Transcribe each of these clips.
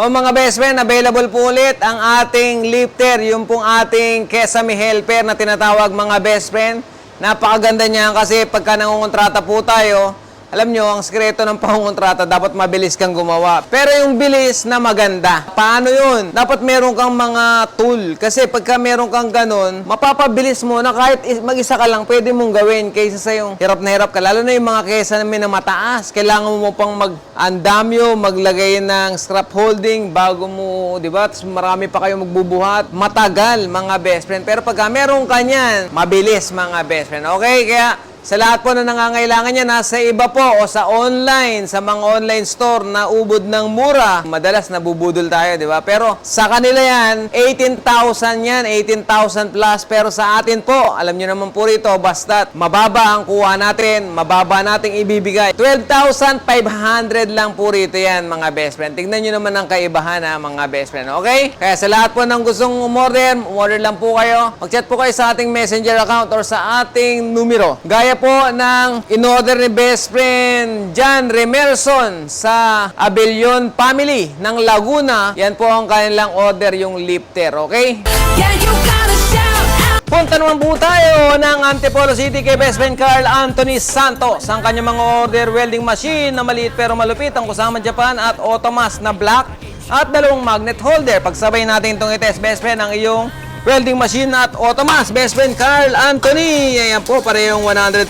O mga best friend, available po ulit ang ating lifter, yung pong ating Kesame Helper na tinatawag mga best friend. Napakaganda niya kasi pagka nangungontrata po tayo, alam nyo, ang sikreto ng pangungontrata, dapat mabilis kang gumawa. Pero yung bilis na maganda, paano yun? Dapat meron kang mga tool. Kasi pagka meron kang ganun, mapapabilis mo na kahit is- mag-isa ka lang, pwede mong gawin kaysa sa yung hirap na hirap ka. Lalo na yung mga kesa na mataas. Kailangan mo pang mag-andamyo, maglagay ng strap holding bago mo, di ba? Tapos marami pa kayo magbubuhat. Matagal, mga best friend. Pero pagka meron ka niyan, mabilis, mga best friend. Okay? Kaya sa lahat po na nangangailangan niya, nasa iba po o sa online, sa mga online store na ubod ng mura, madalas nabubudol tayo, di ba? Pero sa kanila yan, 18,000 yan, 18,000 plus. Pero sa atin po, alam niyo naman po rito, basta mababa ang kuha natin, mababa nating ibibigay. 12,500 lang po rito yan, mga best friend. Tingnan niyo naman ang kaibahan ha, mga best friend. Okay? Kaya sa lahat po ng gustong umorder, umorder lang po kayo. Mag-chat po kayo sa ating messenger account or sa ating numero. Gaya po ng in-order ni best friend John Remerson sa Abelion Family ng Laguna. Yan po ang kanilang order, yung lifter. Okay? Yeah, you gotta shout out. Punta naman po tayo ng Antipolo City kay best friend Carl Anthony Santos. Ang kanyang mga order welding machine na maliit pero malupit ang kusama Japan at Otomas na black at dalawang magnet holder. Pagsabay natin itong itest best friend ang iyong welding machine at Otomas. Best friend Carl Anthony. Ayan po, parehong 100%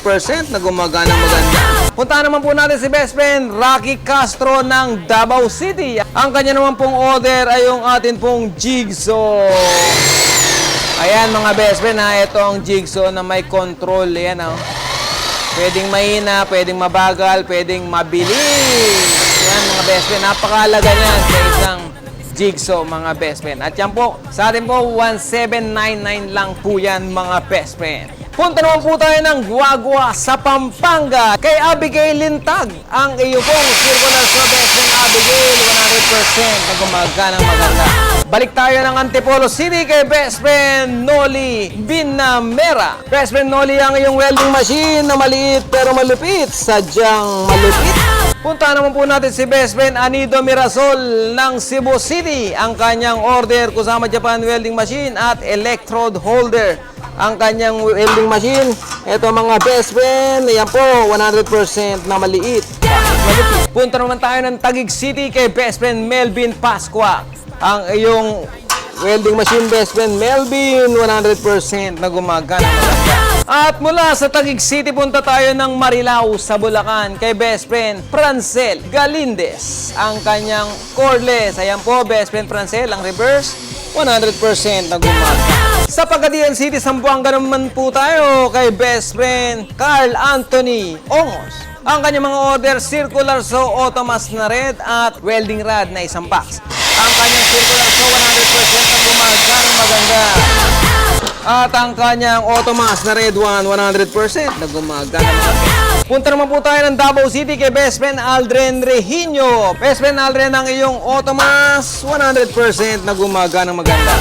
na gumagana maganda. Punta naman po natin si best friend Rocky Castro ng Davao City. Ang kanya naman pong order ay yung atin pong jigsaw. Ayan mga best friend ha, ito ang jigsaw na may control. Ayan oh. Pwedeng mahina, pwedeng mabagal, pwedeng mabilis. Yan mga best friend, napakalaga niyan sa isang jigsaw mga best friend. At yan po, sa atin po, 1799 lang po yan mga best friend. Punta naman po tayo ng Guagua sa Pampanga kay Abigail Lintag. Ang iyo pong circular saw best friend Abigail, 100% na gumagana maganda. Balik tayo ng Antipolo City kay best friend Noli Binamera. Best friend Noli ang iyong welding machine na maliit pero malupit. Sadyang malupit. Punta naman po natin si best friend Anido Mirasol ng Cebu City. Ang kanyang order kusama Japan welding machine at electrode holder. Ang kanyang welding machine. Ito mga best friend. Ayan po, 100% na maliit. Punta naman tayo ng Taguig City kay best friend Melvin Pasqua. Ang iyong welding machine best friend Melvin, 100% na gumagana maganda. At mula sa Taguig City, punta tayo ng Marilao sa Bulacan kay best friend Francel Galindez. Ang kanyang cordless. Ayan po, best friend Francel, ang reverse, 100% na gumagana. Sa Pagadian City, Sambuanga naman po tayo kay best friend Carl Anthony Ongos. Ang kanyang mga order, circular saw, automas na red at welding rod na isang box. Ang kanyang circular saw, 100% na gumagana maganda. At ang kanyang automas na red one, 100% na gumagana. Punta naman po tayo ng Davao City kay best friend Aldren Regino. Best friend Aldren, ang iyong automas, 100% na gumagana maganda.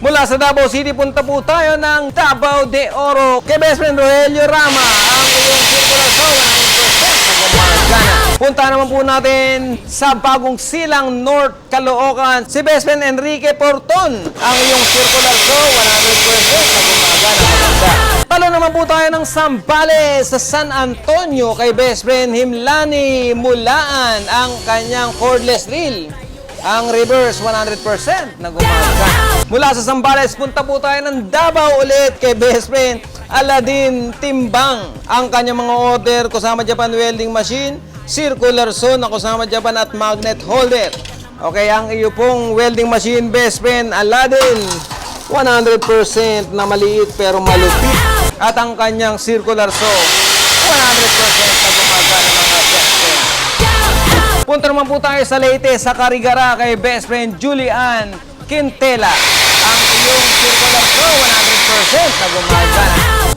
Mula sa Davao City, punta po tayo ng Davao de Oro kay best friend Rogelio Rama. Ang iyong circular saw, 100% na gumagana. Punta naman po natin sa Bagong Silang, North Caloocan, si best friend Enrique Porton. Ang iyong circular saw, 100% na gumagana maganda. Talo naman po tayo ng Sambales sa San Antonio kay best friend Himlani Mulaan ang kanyang cordless reel. Ang reverse 100% na gumagana. Mula sa Sambales, punta po tayo ng Davao ulit kay best friend Aladin Timbang. Ang kanyang mga order kasama Japan welding machine, circular saw na kasama Japan at magnet holder. Okay, ang iyo pong welding machine best friend Aladin 100% na maliit pero malupit. At ang kanyang circular saw, 100% na gumagana mga best friend. Punta naman po tayo sa Leyte, sa Carigara, kay best friend Julian Quintela. Ang iyong circular saw, 100% na gumagana.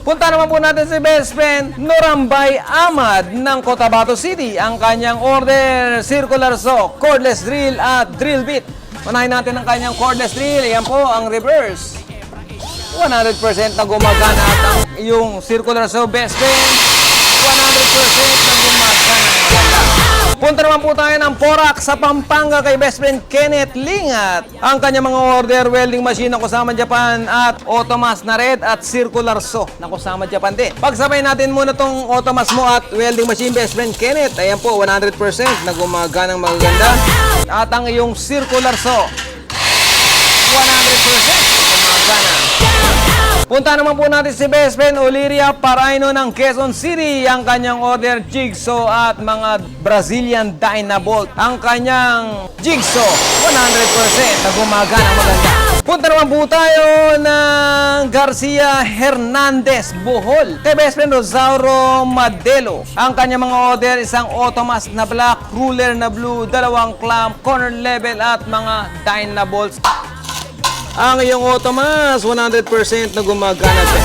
Punta naman po natin si best friend Norambay Ahmad ng Cotabato City. Ang kanyang order, circular saw, cordless drill at drill bit. Unahin natin ang kanyang cordless drill. Ayan po ang reverse. 100% na gumagana at ang yung circular saw best friend 100% na. Punta naman po tayo ng Porac sa Pampanga kay best friend Kenneth Lingat. Ang kanyang mga order, welding machine na kusama Japan at Otomas na red at circular saw na kusama Japan din. Pagsabay natin muna tong Otomas mo at welding machine best friend Kenneth. Ayan po, 100% na gumaganang magaganda. At ang iyong circular saw, Punta naman po natin si Best Friend Oliria Paraino ng Quezon City. Ang kanyang order jigsaw at mga Brazilian Dynabolt. Ang kanyang jigsaw, 100% na gumagana maganda. Punta naman po tayo ng Garcia Hernandez Bohol. Kay Best Friend Rosauro Madelo. Ang kanyang mga order, isang Otomas na black, ruler na blue, dalawang clamp, corner level at mga Dynabolts. Ang iyong Otomas, 100% na gumagana. pe.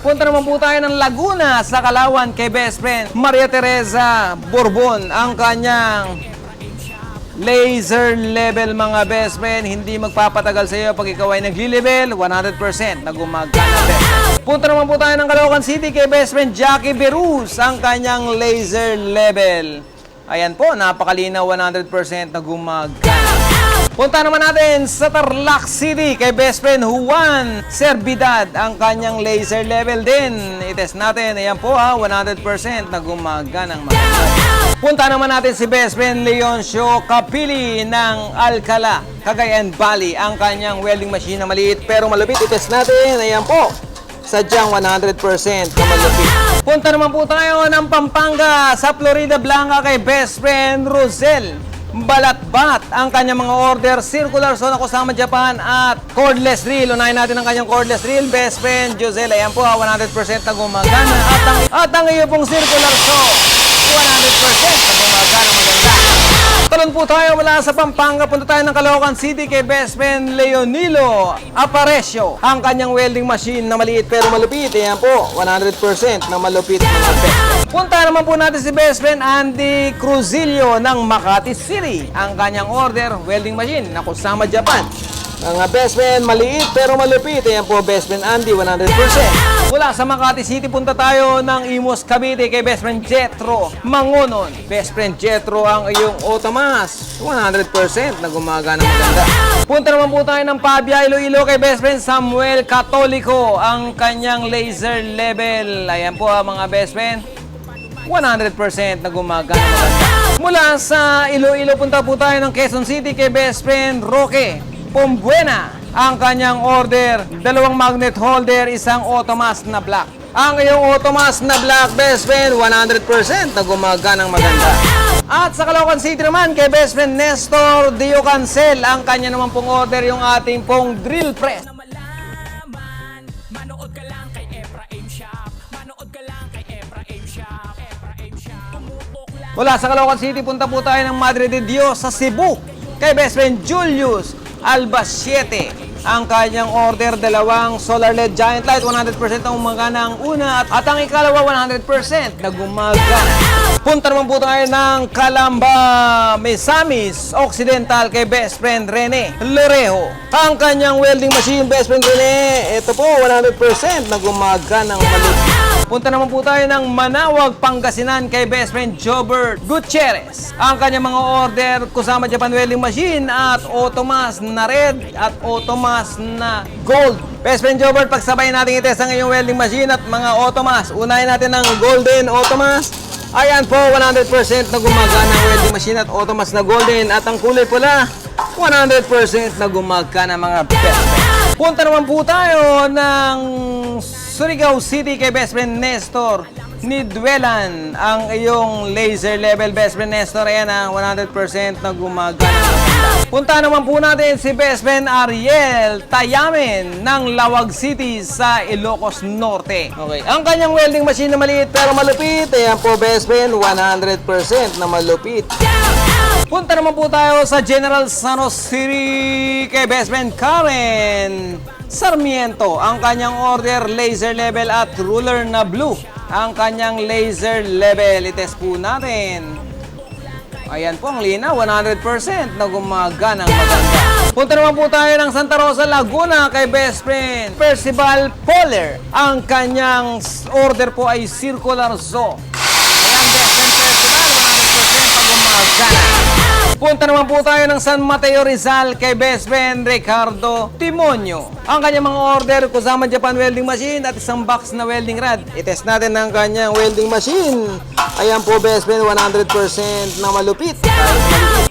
Punta naman po tayo ng Laguna sa Kalawan kay best friend Maria Teresa Bourbon. Ang kanyang laser level mga best friend. Hindi magpapatagal sa iyo pag ikaw ay nagli-level. 100% na gumagana. pe. Punta naman po tayo ng Caloocan City kay best friend Jackie Berus. Ang kanyang laser level. Ayan po, napakalinaw 100% na gumagana. Punta naman natin sa Tarlac City kay best friend Juan Servidad. Ang kanyang laser level din. I-test natin. Ayan po ha, 100% na gumaganang maganda. Punta naman natin si best friend Leoncio Capili ng Alcala, Cagayan Valley. Ang kanyang welding machine na maliit pero malupit. I-test natin. Ayan po. Sadyang 100% na malupit. Punta naman po tayo ng Pampanga sa Florida Blanca kay best friend Rosel. Balatbat ang kanyang mga order, circular saw na kusama Japan at cordless reel. Unahin natin ang kanyang cordless reel, best friend Josel. Ayan po, ah, 100% na gumagana. At ang, at ang iyo pong circular saw, 100% na gumagana. Talon po tayo mula sa Pampanga. Punta tayo ng Caloocan City kay best friend Leonilo Aparecio. Ang kanyang welding machine na maliit pero malupit. Ayan po, 100% na malupit best friend. Punta naman po natin si best friend Andy Cruzillo ng Makati City. Ang kanyang order, welding machine na kusama Japan. Mga best friend, maliit pero malupit. Ayan po, best friend Andy, 100%. Mula sa Makati City, punta tayo ng Imos, Cavite kay best friend Jetro Mangunon. Best friend Jetro ang iyong Otomas. 100% na gumagana maganda. Punta naman po tayo ng Pabia, Iloilo kay best friend Samuel Catolico. Ang kanyang laser level. Ayan po ah, mga best friend. 100% na gumagana maganda. Mula sa Iloilo, punta po tayo ng Quezon City kay best friend Roque Pombuena. Ang kanyang order, dalawang magnet holder, isang Otomas na black. Ang iyong Otomas na black best friend, 100% na gumaganang maganda. At sa Caloocan City naman, kay best friend Nestor Dio Cancel, ang kanya naman pong order yung ating pong drill press. Manood ka lang kay Efraim Shop Manood ka lang kay Efraim Shop Efraim Shop Mula sa Caloocan City, punta po tayo ng Madre de Dios sa Cebu. Kay best friend Julius Albasiete. Ang kanyang order, dalawang solar LED giant light, 100% ang umagana ang una at, at ang ikalawa, 100% na gumagana. Punta naman po tayo ng Calamba, Misamis, Occidental kay best friend Rene Lorejo. Ang kanyang welding machine, best friend Rene, ito po, 100% na gumagana ang malupit. Punta naman po tayo ng Manawag, Pangasinan kay best friend Jobert Gutierrez. Ang kanyang mga order kusama Japan Welding Machine at Otomas na red at Otomas na gold. Best friend Jobert, pagsabay natin itest ang iyong welding machine at mga Otomas. Unahin natin ng golden Otomas. Ayan po, 100% na gumagana ang welding machine at Otomas na golden. At ang kulay pula, 100% na gumagana mga friend. Punta naman po tayo ng Surigao City kay best friend Nestor Nidwelan ang iyong laser level best friend Nestor ayan ah, 100% na gumagana Punta naman po natin si best friend Ariel Tayamen ng Lawag City sa Ilocos Norte. Okay. Ang kanyang welding machine na maliit pero malupit. Ayan po best friend, 100% na malupit. Punta naman po tayo sa General Santos City kay best friend Karen Sarmiento. Ang kanyang order, laser level at ruler na blue. Ang kanyang laser level. Itest po natin. Ayan po ang lina, 100% na gumagana ang maganda. Punta naman po tayo ng Santa Rosa, Laguna kay best friend Percival Poller. Ang kanyang order po ay circular saw. Ayan, best friend Percival, 100% na gumagana. Punta naman po tayo ng San Mateo Rizal kay best friend Ricardo Timonio. Ang kanyang mga order, Kusama Japan welding machine at isang box na welding rod. I-test natin ang kanyang welding machine. Ayan po best friend, 100% na malupit.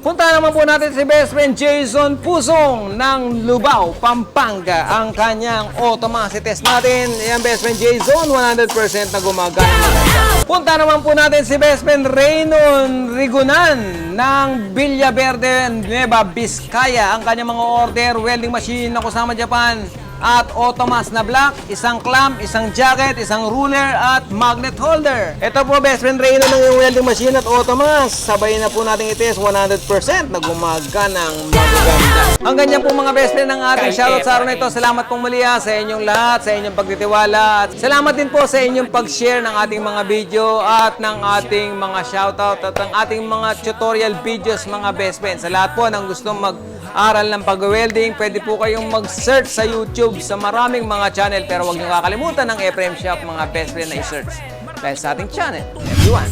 Punta naman po natin si best friend Jason Pusong ng Lubao, Pampanga. Ang kanyang Automas. I-test natin. Ayan best friend Jason, 100% na gumagana. Punta naman po natin si best friend Raynon Rigunan ng Villaverde, Nueva Vizcaya. Ang kanyang mga order, welding machine na Kusama Japan at Automas na black, isang clamp, isang jacket, isang ruler at magnet holder. Ito po best friend Raynon ng yung welding machine at Automas. Sabay na po natin itest 100% na gumaganang magaganda. Ang ganyan po mga best friend ng ating shoutout sa araw na ito. Salamat pong muli ha, sa inyong lahat, sa inyong pagtitiwala. At salamat din po sa inyong pag-share ng ating mga video at ng ating mga shoutout at ng ating mga tutorial videos mga best friend. Sa lahat po ng gustong mag-aral ng pag-welding, pwede po kayong mag-search sa YouTube sa maraming mga channel. Pero huwag niyo kakalimutan ng Ephraim Shop mga best friend na i-search. Dahil sa ating channel, everyone.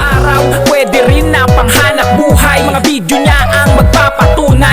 Araw, pwede rin na panghanap buhay Mga video niya